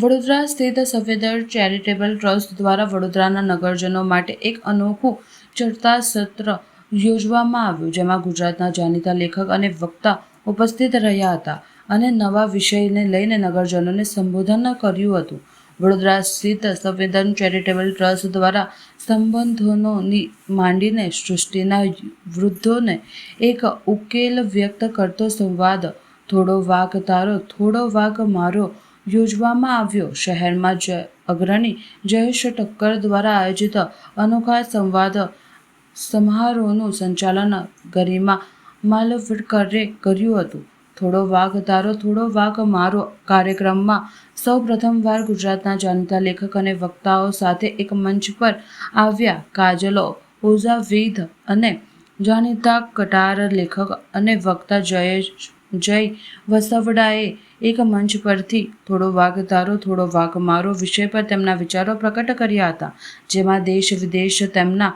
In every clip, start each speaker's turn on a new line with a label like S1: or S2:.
S1: વડોદરા સ્થિત સફેદર charitable trust દ્વારા વડોદરાના નગરજનો માટે એક અનોખું ચર્ચા સત્ર યોજવામાં આવ્યું, જેમાં ગુજરાતના જાણીતા લેખક અને વક્તા ઉપસ્થિત રહ્યા હતા અને નવા વિષયને લઈને નગરજનોને સંબોધન કર્યું હતું. વડોદરા સ્થિત સંવેદન ચેરિટેબલ ટ્રસ્ટ દ્વારા સંબંધોની માંડીને સૃષ્ટિના વૃદ્ધોને એક ઉકેલ વ્યક્ત કરતો સંવાદ, થોડો વાક તારો, થોડો વાક મારો યોજવામાં આવ્યો. શહેરમાં જ અગ્રણી જયેશ ઠક્કર દ્વારા આયોજિત અનોખા સંવાદ સમારોહનું સંચાલન ગરિમા માલવડકરે કર્યું હતું. થોડો વાઘ તારો, થોડો વાઘ મારો કાર્યક્રમમાં સૌ પ્રથમવાર ગુજરાતના જાણીતા લેખક અને વક્તાઓ સાથે એક મંચ પર આવ્યા. કાજલો ઓઝા અને જાણીતા કટાર લેખક અને વક્તા જયેશ જય વસવડાએ. એક મંચ પરથી થોડો વાઘ થોડો વાઘ મારો વિષય પર તેમના વિચારો પ્રકટ કર્યા હતા, જેમાં દેશ વિદેશ તેમના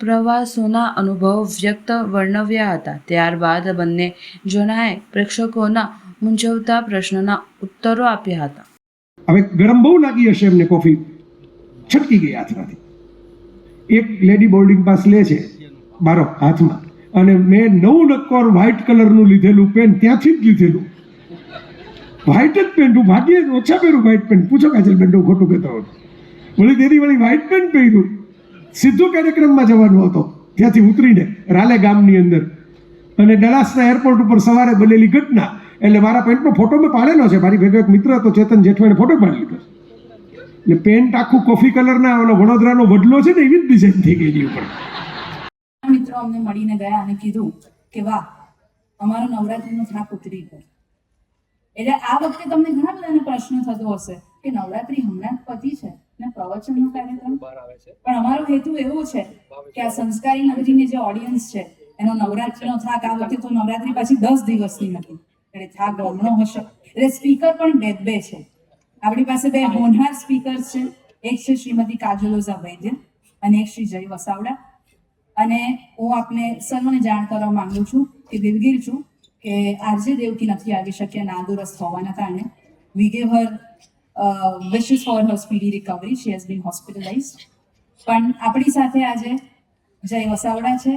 S1: પ્રવાસોના અનુભવો વ્યક્ત વર્ણવ્યા હતા. ત્યારબાદ બંને જણાએ પ્રેક્ષકોના મૂંઝવતા પ્રશ્નના ઉત્તરો આપ્યા હતા.
S2: હવે ગરમ બહુ લાગી હશે એમને કોફી. છટકી ગઈ હાથમાંથી. એક લેડી બોર્ડિંગ પાસ લે છે. મારો હાથમાં. અને મેં નવું નક્કોર વ્હાઇટ કલરનું લીધેલું પેન ત્યાંથી જ લીધેલું. વ્હાઇટ જ પેન્ટ હું ભાગ્યે જ ઓછા પહેરું વ્હાઇટ પેન્ટ પૂછો કાજલ બેન, હું ખોટું કહેતો હતો વળી તેની વળી વ્હાઇટ પેન્ટ પહેર્યું. સીધો કાર્યક્રમમાં જવાનો હતો. ત્યાંથી ઉતરીને રાલે ગામની અંદર. અને ડલાસના એરપોર્ટ ઉપર સવારે બનેલી ઘટના. એટલે મારા પેન્ટનો ફોટો મેં પાડેલો છે. મારી ભેગો એક મિત્ર હતો, ચેતન જેઠવાણે ફોટો પાડી લીધો એટલે પેન્ટ આખું કોફી કલરના ઓલો વડોદરાનો વડલો છે ને, એવી જ ડિઝાઇન થઈ ગઈ એની ઉપર.
S3: મિત્રો અમને મળીને ગયા અને કીધું કે વાહ અમારો નવરાત્રીનો થાક ઉતરી ગયો. એટલે આ વખતે તમને ઘણા બધાને પ્રશ્ન થતો હશે કે નવરાત્રી હમણાં પતિ છે ને પ્રવચનનો કાર્યક્રમ? પણ અમારો હેતુ એવો છે કે આ સંસ્કારી નગરીની જે ઓડિયન્સ છે એનો નવરાત્રીનો થાક આ વખતે તો નવરાત્રી પાછી દસ દિવસની હતી એટલે થાક બમણો હશે. એટલે સ્પીકર પણ બે બે છે. આપણી પાસે બે હોનહાર સ્પીકર છે. એક છે શ્રીમતી કાજલોઝા વૈદ્ય અને એક શ્રી જય વસાવડા. અને હું આપને સર્વને જાણ કરવા માંગુ છું કે દિલગીર છું કે આરજે દેવકી નથી આવી શક્યા નાદુરસ્ત હોવાના કારણે. We gave her wishes for her speedy recovery she has been hospitalise પણ આપણી સાથે આજે જય વસાવડા છે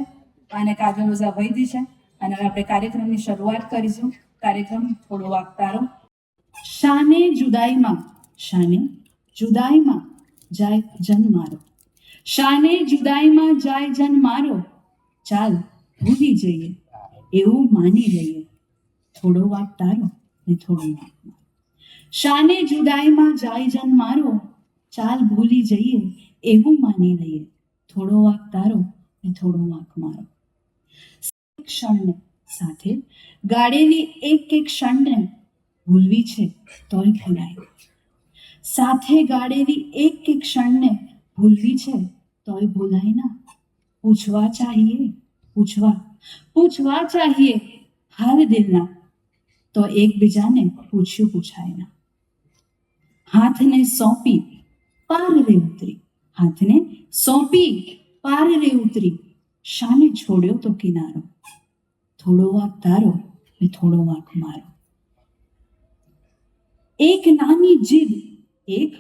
S3: અને કાજલ ઓઝા વૈદ્ય છે અને આપણે કાર્યક્રમની શરૂઆત કરીશું. કાર્યક્રમ થોડો વાગતારો. શાને જુદાઈમાં શાને જુદાઈમાં જાય જન મારો શાને જુદાઈમાં જાય જન મારો. ચાલ, ભૂલી જઈએ. એવું માની લઈએ થોડો વાક તારો ને થોડો વાક શાને જુદાઈમાં જાય જન મારો. ચાલ, ભૂલી જઈએ. એવું માની લઈએ થોડો વાક તારો ને થોડો વાક મારો. ક્ષણને સાથે ગાડેલી એક એક ક્ષણને ભૂલવી છે તોય ભૂલાય. સાથે ગાડેલી એક એક ક્ષણને ભૂલવી છે, તોય ભૂલાય ના. પૂછવા ચાહીએ, પૂછવા. પૂછવા ચાહીએ હાલ દિલના તો એકબીજાને પૂછ્યું પૂછાય ના. હાથને સોંપી, પાર રે ઉતરી. હાથને સોંપી, પાર રે ઉતરી. શાને છોડ્યો તો કિનારો. થોડો વાંક તારો ને થોડો વાંક મારો. એક નાની જીદ, એક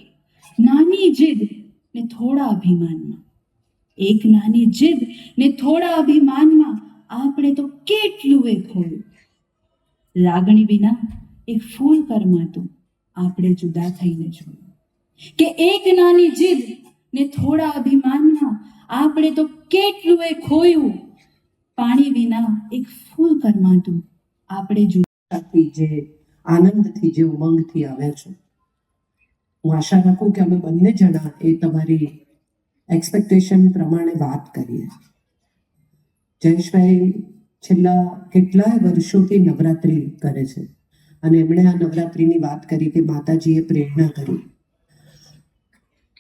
S3: નાની જીદ ને થોડા અભિમાનમાં. એક નાની જીદ ને થોડા અભિમાનમાં આપણે તો કેટલું એ ખોયું. લાગણી વિના એક ફૂલ કરમાતું આપણે જુદા થઈને જોયું. કે એક નાની જીદ ને થોડા અભિમાનમાં આપણે તો કેટલું એ ખોયું. પાણી વિના એક ફૂલ કરમાતું આપણે જુદા
S4: જે આનંદથી, જે ઉમંગથી આવ્યા છો. હું આશા રાખું કે અમે બંને જણા એ તમારી એક્સપેક્ટેશન પ્રમાણે વાત કરીએ. જયેશભાઈ છેલ્લા કેટલાય વર્ષોથી નવરાત્રિ કરે છે અને એમણે આ નવરાત્રિની વાત કરી કે માતાજીએ પ્રેરણા કરી.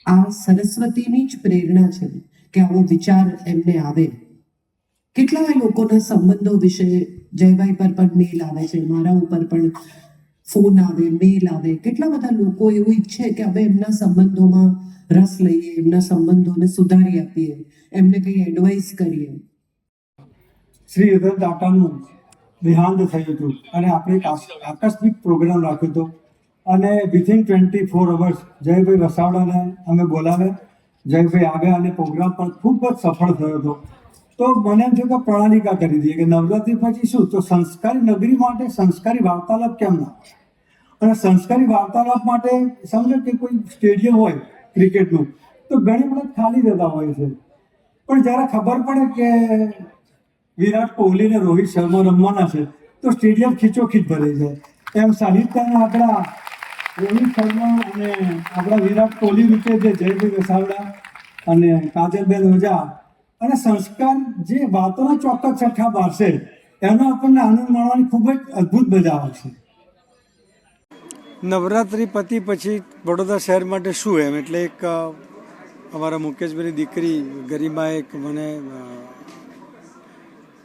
S4: આ સરસ્વતીની જ પ્રેરણા છે કે આવો વિચાર એમને આવે. કેટલાય લોકોના સંબંધો વિશે જયભાઈ પર પણ મેલ આવે છે, મારા ઉપર પણ ફોન આવે મેલ આવે. કેટલા બધા લોકો એવું ઈચ્છે કે હવે એમના સંબંધોમાં રસ લઈએ, એમના સંબંધોને સુધારી આપીએ, એમને કંઈ એડવાઇસ કરીએ.
S5: શ્રી રતન ટાટાનું દેહાંત થયું હતું અને આપણે આકસ્મિક પ્રોગ્રામ રાખ્યો હતો.
S6: અને within twenty four hours Jaybhai વસાવડાને અમે બોલાવ્યા. જયભાઈ આવ્યા અને પ્રોગ્રામ પણ ખૂબ જ સફળ થયો હતો. તો મને એમ થયું કે પ્રણાલિકા કરી દઈએ કે નવરાત્રી પછી શું? તો સંસ્કારી નગરી માટે સંસ્કારી વાર્તાલાપ કેમ ના અને સંસ્કારી વાર્તાલાપ માટે સમજો કે કોઈ સ્ટેડિયમ હોય ક્રિકેટનું, તો ઘણી વખત ખાલી જતા હોય છે. પણ જ્યારે ખબર પડે કે વિરાટ કોહલી ને રોહિત શર્મા રમવાના છે, તો સ્ટેડિયમ ખીચોખીચ ભરાઈ જાય. એમ સાહિત્યના આપણા રોહિત શર્મા અને આપણા વિરાટ કોહલી રૂપે જે જયભાઈ વસાવડા અને કાજલબેન ઓઝા અને સંસ્કાર જે વાતોના ચોક્કસ છઠ્ઠા બારશે એનો આપણને આનંદ માણવાની ખૂબ જ અદ્ભુત મજા આવશે
S5: નવરાત્રિ પતિ પછી વડોદરા શહેર માટે શું એમ? એટલે એક અમારા મુકેશભાઈની દીકરી ગરિમાએ એક મને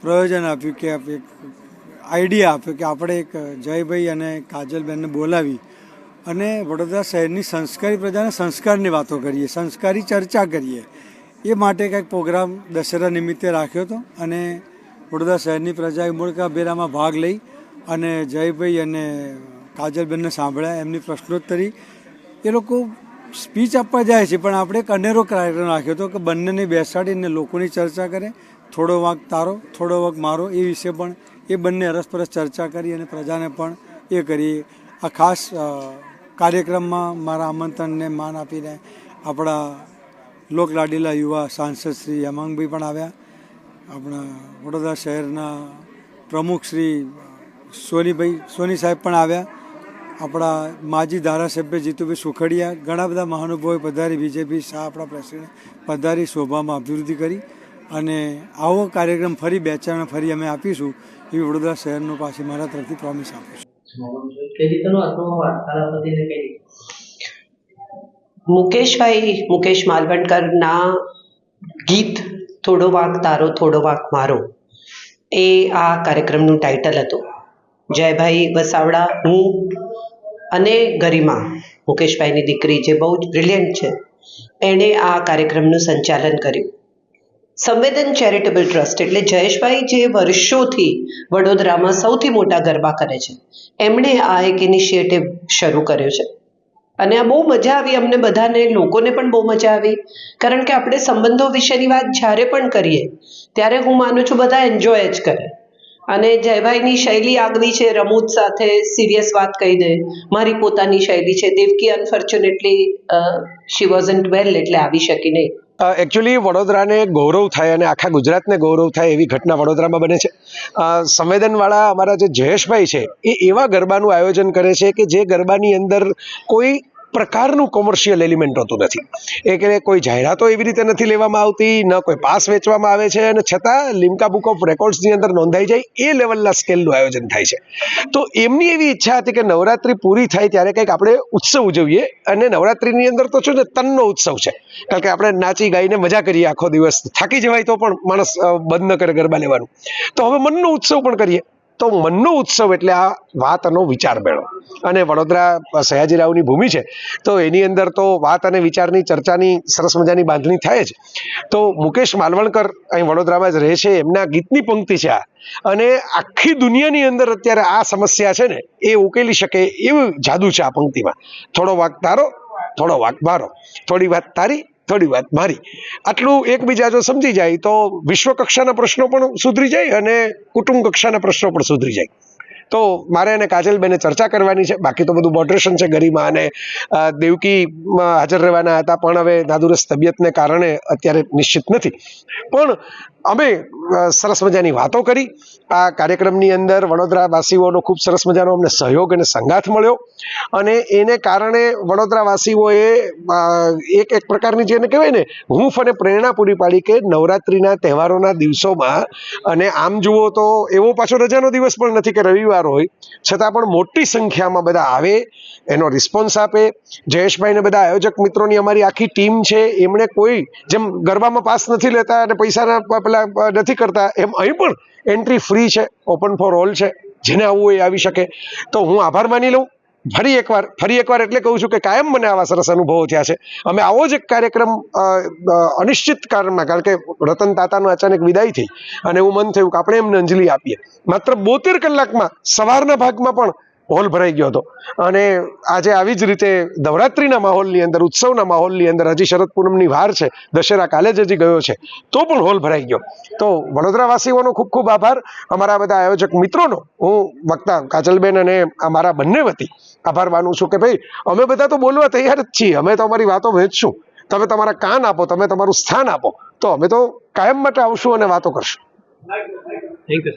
S5: પ્રયોજન આપ્યું કે એક આઈડિયા આપ્યો કે આપણે એક જયભાઈ અને કાજલબેનને બોલાવી અને વડોદરા શહેરની સંસ્કારી પ્રજાને સંસ્કારની વાતો કરીએ, સંસ્કારી ચર્ચા કરીએ. એ માટે કંઈક પ્રોગ્રામ દશેરા નિમિત્તે રાખ્યો હતો અને વડોદરા શહેરની પ્રજાએ મૂળકા બેરામાં ભાગ લઈ અને જયભાઈ અને કાજલબેનને સાંભળ્યા, એમની પ્રશ્નોત્તરી. એ લોકો સ્પીચ આપવા જાય છે, પણ આપણે એક અનેરો કાર્યક્રમ રાખ્યો હતો કે બંનેને બેસાડીને લોકોની ચર્ચા કરે, થોડો વાંક તારો, થોડો વાંક મારો, એ વિશે પણ એ બંને અરસપરસ ચર્ચા કરી અને પ્રજાને પણ એ કરી. આ ખાસ કાર્યક્રમમાં મારા આમંત્રણને માન આપીને આપણા લોકલાડીલા યુવા સાંસદ શ્રી હેમાંગભાઈ પણ આવ્યા. આપણા વડોદરા શહેરના પ્રમુખ શ્રી સોનીભાઈ, સોની સાહેબ પણ આવ્યા. આપણા માજી ધારાસભ્ય જીતુભાઈ સુખડિયા ઘણા બધા મહાનુભાવોએ પધારી, બીજેપી શાહ આપણા પ્રેસિડેન્ટ પધારી, શોભામાં અભિવૃદ્ધિ કરી અને આવો કાર્યક્રમ ફરી બે ચાર ફરી અમે આપીશું એવી વડોદરા શહેરનું પાછી મારા તરફથી પ્રોમિસ આપું છું
S7: કઈ રીતનો હતો વાર્તાલાપ હતી ને કઈ રીતે
S8: મુકેશભાઈ, મુકેશ માલવણકરના ગીત થોડો વાંક તારો, થોડો વાંક મારો. એ આ કાર્યક્રમનું ટાઇટલ હતું. જયભાઈ વસાવડા, હું અને ગરિમા, મુકેશભાઈની દીકરી જે બહુ જ બ્રિલિયન્ટ છે, એણે આ કાર્યક્રમનું સંચાલન કર્યું. સંવેદન ચેરિટેબલ ટ્રસ્ટ એટલે જયેશભાઈ જે વર્ષોથી વડોદરામાં સૌથી મોટા ગરબા કરે છે. એમણે આ એક ઇનિશિયેટિવ શરૂ કર્યો છે. અને આ બહુ મજા આવી, અમને બધાને, લોકોને પણ બહુ મજા આવી. કારણ કે આપણે સંબંધો વિશેની વાત જ્યારે પણ કરીએ, ત્યારે હું માનું છું બધા એન્જોય જ કરે. અને જયભાઈની શૈલી આગવી છે, રમૂજ સાથે સિરિયસ વાત કહી દે. મારી પોતાની શૈલી છે. Devaki unfortunately she wasn't well એટલે આવી શકી નહીં.
S2: એકચ્યુઅલી વડોદરાને ગૌરવ થાય અને આખા ગુજરાતને ગૌરવ થાય એવી ઘટના વડોદરામાં બને છે. સંવેદનવાળા અમારા જે જયેશભાઈ છે, એ એવા ગરબાનું આયોજન કરે છે કે જે ગરબાની અંદર કોઈ પ્રકારનું કોમર્શિયલ એલિમેન્ટ હોતું નથી. એ કે કોઈ જાહેરાતો એવી રીતે નથી લેવામાં આવતી, ન કોઈ પાસ વેચવામાં આવે છે અને છતાં લિમ્કા બુક ઓફ રેકોર્ડ્સની અંદર નોંધાઈ જાય, એ લેવલના સ્કેલનું આયોજન થાય છે. તો એમની એવી ઈચ્છા હતી કે નવરાત્રિ પૂરી થાય ત્યારે કંઈક આપણે ઉત્સવ ઉજવીએ અને નવરાત્રિની અંદર તો શું ને તનનો ઉત્સવ છે. કારણ કે આપણે નાચી ગાઈને મજા કરીએ, આખો દિવસ થાકી જવાય તો પણ માણસ બંધ ન કરે ગરબા લેવાનું. તો હવે મનનો ઉત્સવ પણ કરીએ. તો મનનો ઉત્સવ એટલે આ વાતનો વિચાર મેળો. અને વડોદરા સયાજીરાવની ભૂમિ છે, તો એની અંદર તો વાત અને વિચારની ચર્ચાની સરસ મજાની બાંધણી થાય જ. તો મુકેશ માલવણકર અહીં વડોદરામાં જ રહે છે, એમના ગીતની પંક્તિ છે આ. અને આખી દુનિયાની અંદર અત્યારે આ સમસ્યા છે ને, એ ઉકેલી શકે એવું જાદુ છે આ પંક્તિમાં. થોડો વાક તારો, થોડો વાક મારો. થોડી વાત તારી થોડી વાત મારી. આટલું એકબીજા જો સમજી જાય તો વિશ્વ કક્ષાના પ્રશ્નો પણ સુધરી જાય અને કુટુંબ કક્ષાના પ્રશ્નો પણ સુધરી જાય. તો મારે અને કાજલબેને ચર્ચા કરવાની છે. બાકી તો બધું મોડરેશન છે ગરિમા અને દેવકી હાજર રહેવાના હતા. પણ હવે નાદુરસ્ત તબિયતને કારણે અત્યારે નિશ્ચિત નથી. પણ અમે સરસ મજાની વાતો કરી. આ કાર્યક્રમની અંદર વડોદરાવાસીઓનો ખૂબ સરસ મજાનો અમને સહયોગ અને સંગાથ મળ્યો. અને એને કારણે વડોદરાવાસીઓએ એક એક પ્રકારની જેને કહેવાય ને, હૂંફ અને પ્રેરણા પૂરી પાડી કે નવરાત્રિના તહેવારોના દિવસોમાં, અને આમ જુઓ તો એવો પાછો રજાનો દિવસ પણ નથી કે રવિવાર હોય, છતાં પણ મોટી સંખ્યામાં બધા આવે, એનો રિસ્પોન્સ આપે. જયેશભાઈને બધા આયોજક મિત્રોની અમારી આખી ટીમ છે, એમણે કોઈ જેમ ગરબામાં પાસ નથી લેતા અને પૈસાના પેલા નથી કરતા, એમ અહીં પણ એન્ટ્રી ફ્રી છે ઓપન ફોર ઓલ છે. જેને આવવું એ આવી શકે. તો હું આભાર માની લઉં. ફરી એકવાર ફરી એકવાર એટલે કહું છું કે કાયમ મને આવા સરસ અનુભવો થયા છે. અમે આવો જ એક કાર્યક્રમ અનિશ્ચિત કાળમાં કારણ કે રતન તાતાનું અચાનક વિદાય થઈ અને એવું મન થયું કે આપણે એમને અંજલિ આપીએ. માત્ર બોતેર કલાકમાં, સવારના ભાગમાં પણ હોલ ભરાઈ ગયો હતો. અને આજે આવી જ રીતે નવરાત્રિના માહોલની અંદર, ઉત્સવના માહોલની અંદર હજી શરદ પૂનમની વાર છે. દશેરા કાલે જ હજી ગયો છે. તો પણ હોલ ભરાઈ ગયો. તો વડોદરાવાસીઓનો ખૂબ ખૂબ આભાર. અમારા બધા આયોજક મિત્રોનો હું વક્તા કાજલબેન અને અમારા બંને વતી આભાર માનું છું કે ભાઈ, અમે બધા તો બોલવા તૈયાર જ છીએ. અમે તો અમારી વાતો વહેંચશું તમે તમારા કાન આપો, તમે તમારું સ્થાન આપો. તો અમે તો કાયમ માટે આવશું અને વાતો કરશું.
S7: Thank you